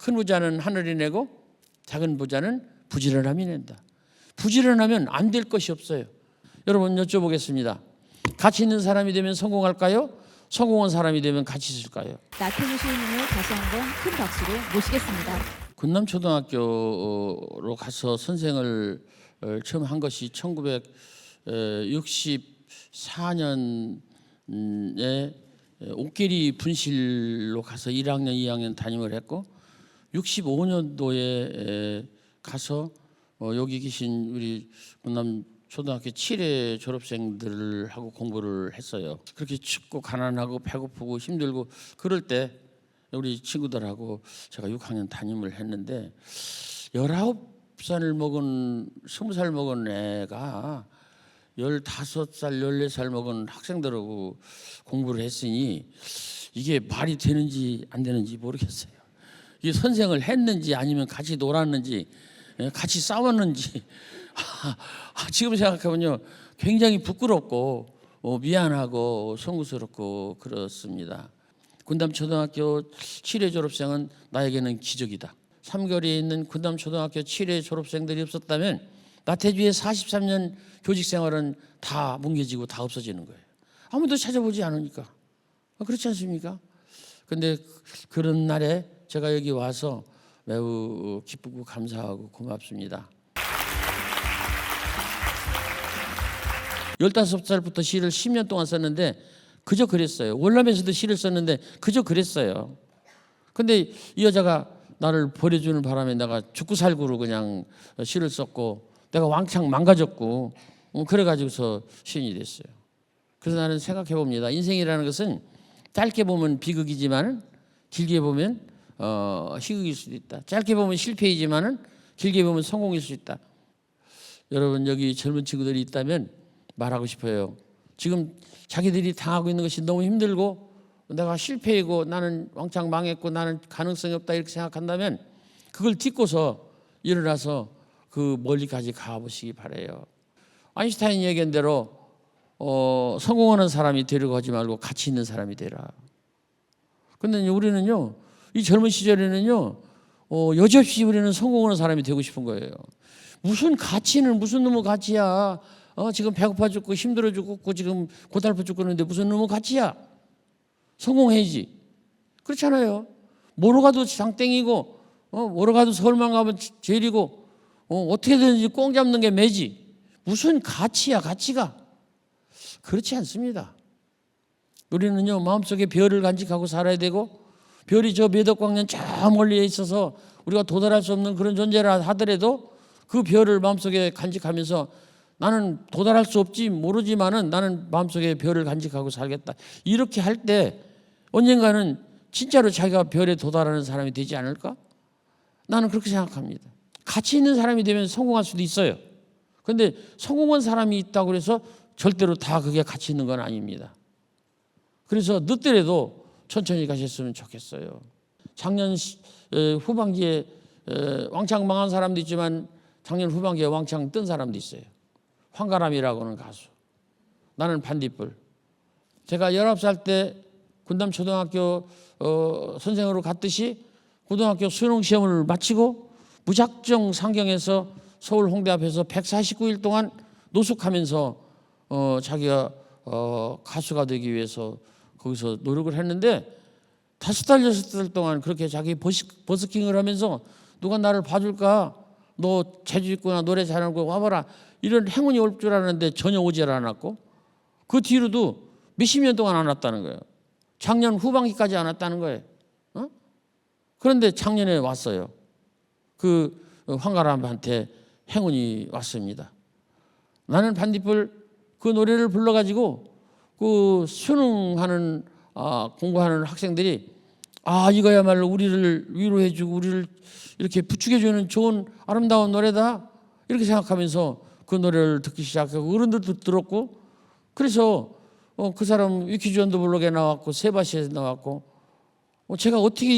큰 부자는 하늘이 내고 작은 부자는 부지런함이 낸다. 부지런하면 안 될 것이 없어요. 여러분 여쭤보겠습니다. 가치 있는 사람이 되면 성공할까요? 성공한 사람이 되면 가치 있을까요? 나태주 시인님을 다시 한번 큰 박수로 모시겠습니다. 군남 초등학교로 가서 선생을 어, 처음 한 것이 1964년에 옥계리 분실로 가서 1학년, 2학년 담임을 했고 65년도에 가서 어, 여기 계신 우리 군남 초등학교 7회 졸업생들하고 공부를 했어요. 그렇게 춥고 가난하고 배고프고 힘들고 그럴 때 우리 친구들하고 제가 6학년 담임을 했는데 19살 먹은 20살 먹은 애가 15살, 14살 먹은 학생들하고 공부를 했으니 이게 말이 되는지 안 되는지 모르겠어요. 이게 선생을 했는지 아니면 같이 놀았는지 예, 같이 싸웠는지 아, 지금 생각해보면요 굉장히 부끄럽고 어, 미안하고 송구스럽고 그렇습니다. 군담 초등학교 7회 졸업생은 나에게는 기적이다. 삼거리에 있는 군담 초등학교 7회 졸업생들이 없었다면 나태주의 43년 교직 생활은 다 뭉개지고 다 없어지는 거예요. 아무도 찾아보지 않으니까. 아, 그렇지 않습니까? 근데 그런 날에 제가 여기 와서 매우 기쁘고 감사하고 고맙습니다. 15살부터 시를 10년 동안 썼는데 그저 그랬어요. 월남에서도 시를 썼는데 그저 그랬어요. 근데 이 여자가 나를 버려주는 바람에 내가 죽고 살고로 그냥 시를 썼고 내가 왕창 망가졌고 어, 그래가지고서 시인이 됐어요. 그래서 나는 생각해 봅니다. 인생이라는 것은 짧게 보면 비극이지만 길게 보면 어, 희극일 수도 있다. 짧게 보면 실패이지만은 길게 보면 성공일 수 있다. 여러분 여기 젊은 친구들이 있다면 말하고 싶어요. 지금 자기들이 당하고 있는 것이 너무 힘들고 내가 실패이고 나는 왕창 망했고 나는 가능성이 없다 이렇게 생각한다면 그걸 딛고서 일어나서 그 멀리까지 가보시기 바래요. 아인슈타인 얘기한 대로 어, 성공하는 사람이 되려고 하지 말고 가치 있는 사람이 되라. 근데 우리는요 이 젊은 시절에는요 어, 여지없이 우리는 성공하는 사람이 되고 싶은 거예요. 무슨 가치는 무슨 놈의 가치야? 어, 지금 배고파 죽고 힘들어 죽고 지금 고달파 죽겠는데 무슨 놈의 가치야? 성공해야지. 그렇잖아요. 뭐로 가도 장땡이고, 어, 뭐로 가도 서울만 가면 죄리고, 어, 어떻게든지 꽁 잡는 게 매지. 무슨 가치야, 가치가. 그렇지 않습니다. 우리는요, 마음속에 별을 간직하고 살아야 되고, 별이 저몇억 광년 저 멀리에 있어서 우리가 도달할 수 없는 그런 존재라 하더라도 그 별을 마음속에 간직하면서 나는 도달할 수 없지 모르지만은 나는 마음속에 별을 간직하고 살겠다. 이렇게 할 때 언젠가는 진짜로 자기가 별에 도달하는 사람이 되지 않을까? 나는 그렇게 생각합니다. 가치 있는 사람이 되면 성공할 수도 있어요. 근데 성공한 사람이 있다고 해서 절대로 다 그게 가치 있는 건 아닙니다. 그래서 늦더라도 천천히 가셨으면 좋겠어요. 작년 시- 에, 후반기에 에, 왕창 망한 사람도 있지만 작년 후반기에 왕창 뜬 사람도 있어요. 황가람이라고 하는 가수. 나는 반딧불. 제가 19살 때 군담 초등학교 어, 선생으로 갔듯이 고등학교 수능 시험을 마치고 무작정 상경해서 서울 홍대 앞에서 149일 동안 노숙하면서 어, 자기가 어, 가수가 되기 위해서 거기서 노력을 했는데 다섯 달 여섯 달 동안 그렇게 자기 버스, 버스킹을 하면서 누가 나를 봐줄까? 너 재주 있구나 노래 잘하고 와봐라 이런 행운이 올 줄 알았는데 전혀 오질 않았고 그 뒤로도 몇십 년 동안 안 왔다는 거예요. 작년 후반기까지 안 왔다는 거예요. 어? 그런데 작년에 왔어요. 그 황가람한테 행운이 왔습니다. 나는 반딧불 그 노래를 불러가지고 그 수능하는 아, 공부하는 학생들이 아 이거야말로 우리를 위로해주고 우리를 이렇게 부축해주는 좋은 아름다운 노래다 이렇게 생각하면서 그 노래를 듣기 시작하고 어른들도 들었고 그래서 어, 그 사람 위키존도 블록에 나왔고 세바시에 나왔고 어, 제가 어떻게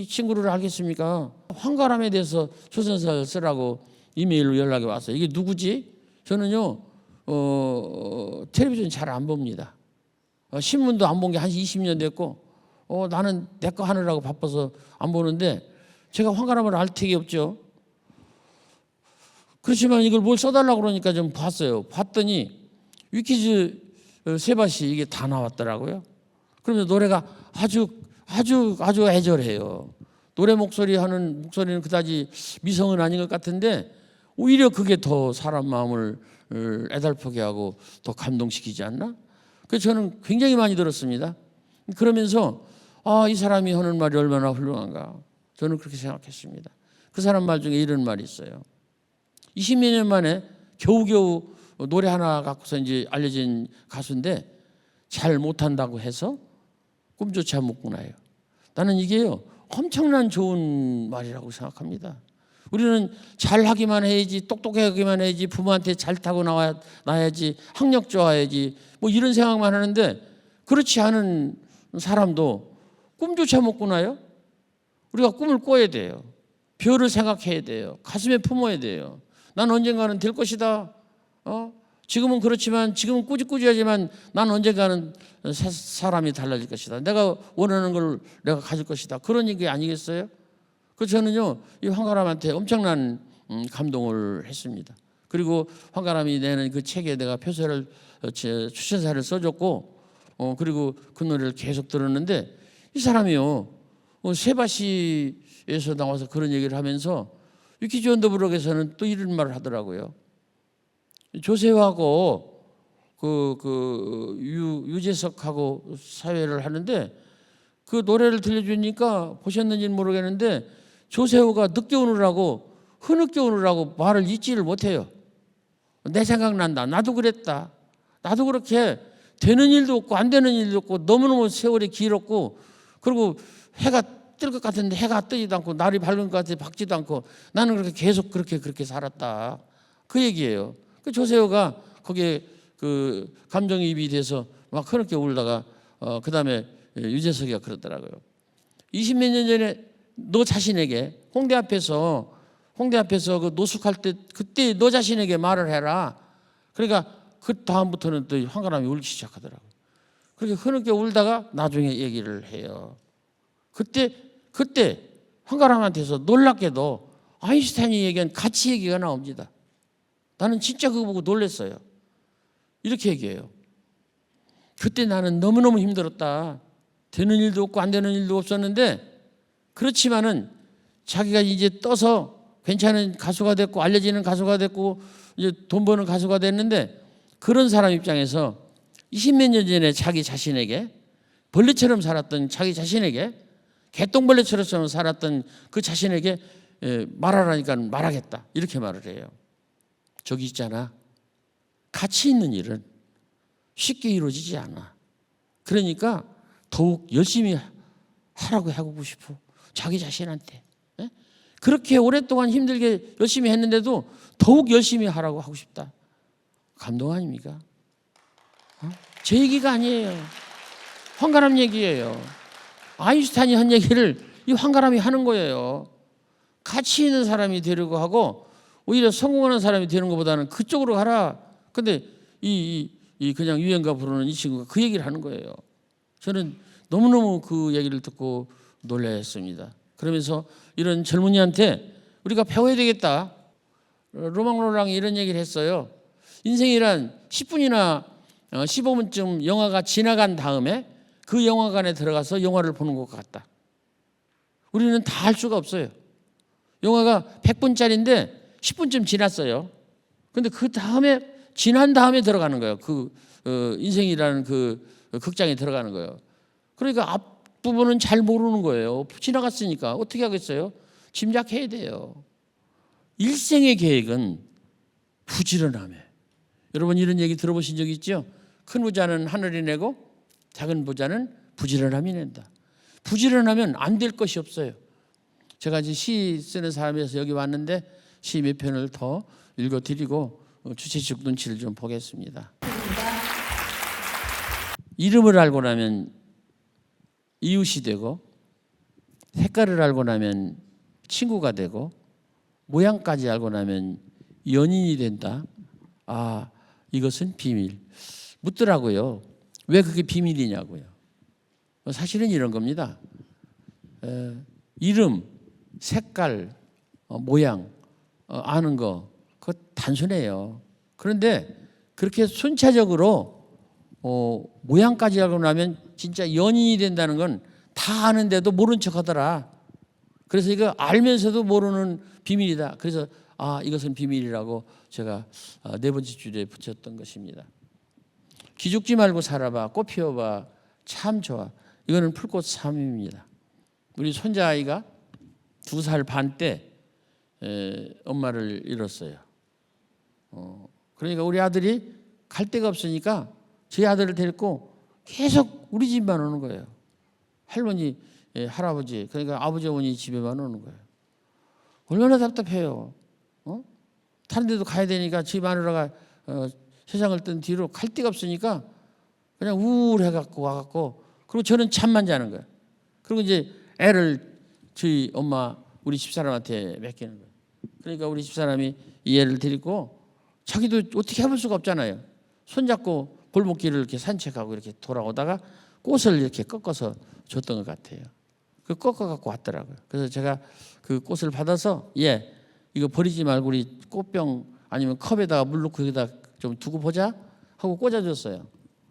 이 친구를 알겠습니까? 황가람에 대해서 소설을 쓰라고 이메일로 연락이 왔어요. 이게 누구지? 저는요 어, 텔레비전 잘 안 봅니다. 어, 신문도 안 본 게 한 20년 됐고 어, 나는 내 거 하느라고 바빠서 안 보는데 제가 황가람을 알 택이 없죠. 그렇지만 이걸 뭘 써달라고 그러니까 좀 봤어요. 봤더니 위키즈 어, 세바시 이게 다 나왔더라고요. 그러면서 노래가 아주 아주 아주 애절해요. 노래 목소리 하는 목소리는 그다지 미성은 아닌 것 같은데 오히려 그게 더 사람 마음을 어, 애달프게 하고 더 감동시키지 않나? 그래서 저는 굉장히 많이 들었습니다. 그러면서 아, 이 사람이 하는 말이 얼마나 훌륭한가. 저는 그렇게 생각했습니다. 그 사람 말 중에 이런 말이 있어요. 20몇 년 만에 겨우겨우 노래 하나 갖고서 이제 알려진 가수인데 잘 못한다고 해서 꿈조차 못 꾸나요. 나는 이게요 엄청난 좋은 말이라고 생각합니다. 우리는 잘하기만 해야지 똑똑하기만 해야지 부모한테 잘 타고 나와 나야지 학력 좋아야지 뭐 이런 생각만 하는데 그렇지 않은 사람도 꿈조차 못 꾸나요? 우리가 꿈을 꿔야 돼요. 별을 생각해야 돼요. 가슴에 품어야 돼요. 난 언젠가는 될 것이다. 어? 지금은 그렇지만 지금은 꾸짖꾸짖하지만 난 언젠가는 사, 사람이 달라질 것이다. 내가 원하는 걸 내가 가질 것이다. 그런 얘기 아니겠어요? 그 저는요 이 황가람한테 엄청난 음, 감동을 했습니다. 그리고 황가람이 내는 그 책에 내가 표서를 어, 제 추천사를 써줬고 어, 그리고 그 노래를 계속 들었는데 이 사람이요 어, 세바시에서 나와서 그런 얘기를 하면서 위키즈 언더브록에서는 또 이런 말을 하더라고요. 조세호하고 그, 그 유, 유재석하고 사회를 하는데 그 노래를 들려주니까 보셨는지는 모르겠는데 조세호가 늦게 오느라고 흐느껴 오느라고 말을 잊지를 못해요. 내 생각난다. 나도 그랬다. 나도 그렇게 되는 일도 없고 안 되는 일도 없고 너무너무 세월이 길었고 그리고 해가 뜰 것 같은데 해가 뜨지도 않고 날이 밝은 것 같은데 밝지도 않고 나는 그렇게 계속 그렇게 그렇게 살았다. 그 얘기예요. 그 조세호가 거기에 그 감정이입이 돼서 막 그렇게 울다가 어 그 다음에 유재석이가 그러더라고요. 20 몇 년 전에 너 자신에게 홍대 앞에서 홍대 앞에서 그 노숙할 때 그때 너 자신에게 말을 해라. 그러니까 그 다음부터는 또 황가람이 울기 시작하더라고요. 그렇게 흐느껴 울다가 나중에 얘기를 해요. 그때 그때 황가람한테서 놀랍게도 아인슈타인이 얘기한 가치 얘기가 나옵니다. 나는 진짜 그거 보고 놀랐어요. 이렇게 얘기해요. 그때 나는 너무너무 힘들었다. 되는 일도 없고 안 되는 일도 없었는데 그렇지만은 자기가 이제 떠서 괜찮은 가수가 됐고 알려지는 가수가 됐고 이제 돈 버는 가수가 됐는데 그런 사람 입장에서 20몇 년 전에 자기 자신에게 벌레처럼 살았던 자기 자신에게 개똥벌레처럼 살았던 그 자신에게 예, 말하라니까 말하겠다 이렇게 말을 해요. 저기 있잖아. 가치 있는 일은 쉽게 이루어지지 않아. 그러니까 더욱 열심히 하라고 하고 싶어. 자기 자신한테. 예? 그렇게 오랫동안 힘들게 열심히 했는데도 더욱 열심히 하라고 하고 싶다. 감동 아닙니까? 어? 제 얘기가 아니에요. 황가람 얘기예요. 아인슈타인이 한 얘기를 이 황가람이 하는 거예요. 가치 있는 사람이 되려고 하고 오히려 성공하는 사람이 되는 것보다는 그쪽으로 가라. 근데 이, 이, 이 그냥 유행가 부르는 이 친구가 그 얘기를 하는 거예요. 저는 너무너무 그 얘기를 듣고 놀랐습니다. 그러면서 이런 젊은이한테 우리가 배워야 되겠다. 로망 로랑이 이런 얘기를 했어요. 인생이란 10분이나 15분쯤 영화가 지나간 다음에 그 영화관에 들어가서 영화를 보는 것 같다. 우리는 다 할 수가 없어요. 영화가 100분짜리인데 10분쯤 지났어요. 근데 그 다음에 지난 다음에 들어가는 거예요. 그 어, 인생이라는 그 극장에 들어가는 거예요. 그러니까 앞 부분은 잘 모르는 거예요. 지나갔으니까 어떻게 하겠어요? 짐작해야 돼요. 일생의 계획은 부지런함에. 여러분 이런 얘기 들어보신 적 있죠? 큰 부자는 하늘이 내고 작은 부자는 부지런함이 낸다. 부지런하면 안 될 것이 없어요. 제가 이제 시 쓰는 사람이어서 여기 왔는데 시 몇 편을 더 읽어드리고 어, 주최측 눈치를 좀 보겠습니다. 이름을 알고 나면 이웃이 되고 색깔을 알고 나면 친구가 되고 모양까지 알고 나면 연인이 된다. 아 이것은 비밀. 묻더라고요. 왜 그게 비밀이냐고요. 사실은 이런 겁니다. 에, 이름, 색깔, 어, 모양 어, 아는 거 그거 단순해요. 그런데 그렇게 순차적으로 어, 모양까지 알고 나면 진짜 연인이 된다는 건 다 아는데도 모른 척 하더라. 그래서 이거 알면서도 모르는 비밀이다. 그래서 아 이것은 비밀이라고 제가 어, 네 번째 줄에 붙였던 것입니다. 기죽지 말고 살아봐. 꽃 피워봐. 참 좋아. 이거는 풀꽃 삶입니다. 우리 손자 아이가 두 살 반 때 엄마를 잃었어요. 어, 그러니까 우리 아들이 갈 데가 없으니까 제 아들을 데리고 계속 우리 집만 오는 거예요. 할머니, 예, 할아버지, 그러니까 아버지 어머니 집에만 오는 거예요. 얼마나 답답해요. 어? 다른 데도 가야 되니까 집 마누라가 어, 세상을 뜬 뒤로 갈 데가 없으니까 그냥 우울해갖고 와갖고 그리고 저는 잠만 자는 거예요. 그리고 이제 애를 저희 엄마 우리 집사람한테 맡기는 거예요. 그러니까 우리 집사람이 이 애를 데리고 자기도 어떻게 해볼 수가 없잖아요. 손잡고 골목길을 이렇게 산책하고 이렇게 돌아오다가 꽃을 이렇게 꺾어서 줬던 것 같아요. 그 꺾어 갖고 왔더라고요. 그래서 제가 그 꽃을 받아서 예 이거 버리지 말고 우리 꽃병 아니면 컵에다가 물 넣고 여기다 좀 두고 보자 하고 꽂아줬어요.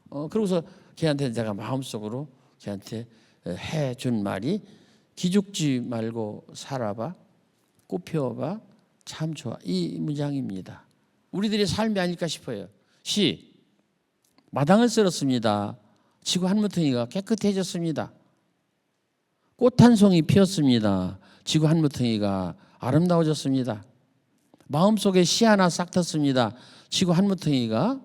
어 그러고서 걔한테 제가 마음속으로 걔한테 해 준 말이 기죽지 말고 살아봐 꽃 피워봐 참 좋아 이 문장입니다. 우리들의 삶이 아닐까 싶어요. 시 마당을 쓸었습니다. 지구 한 무텅이가 깨끗해졌습니다. 꽃 한 송이 피었습니다. 지구 한 무텅이가 아름다워졌습니다. 마음속에 씨 하나 싹 텄습니다. 지구 한 무텅이가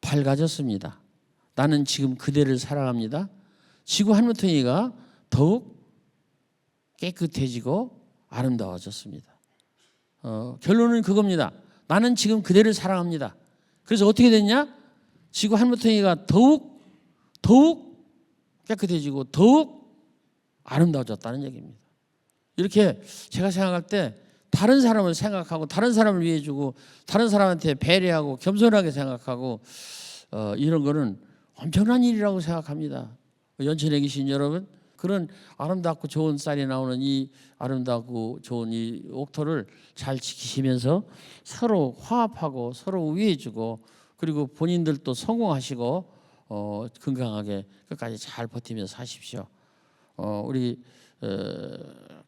밝아졌습니다. 나는 지금 그대를 사랑합니다. 지구 한 무텅이가 더욱 깨끗해지고 아름다워졌습니다. 어, 결론은 그겁니다. 나는 지금 그대를 사랑합니다. 그래서 어떻게 됐냐? 지구 한 무텅이가 더욱 더욱 깨끗해지고 더욱 아름다워졌다는 얘기입니다. 이렇게 제가 생각할 때 다른 사람을 생각하고 다른 사람을 위해 주고 다른 사람한테 배려하고 겸손하게 생각하고 어, 이런 거는 엄청난 일이라고 생각합니다. 연천에 계신 여러분 그런 아름답고 좋은 쌀이 나오는 이 아름답고 좋은 이 옥토를 잘 지키시면서 서로 화합하고 서로 위해주고 그리고 본인들도 성공하시고 어, 건강하게 끝까지 잘 버티면서 사십시오. 어, 우리 어,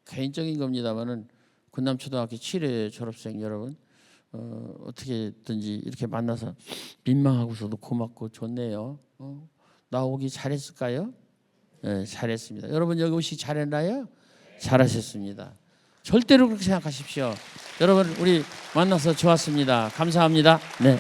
개인적인 겁니다만은 군남초등학교 7회 졸업생 여러분 어, 어떻게든지 이렇게 만나서 민망하고서도 고맙고 좋네요. 어, 나오기 잘했을까요? 네, 잘했습니다. 여러분 여기 오시 잘했나요? 잘하셨습니다. 절대로 그렇게 생각하십시오. 여러분 우리 만나서 좋았습니다. 감사합니다. 네.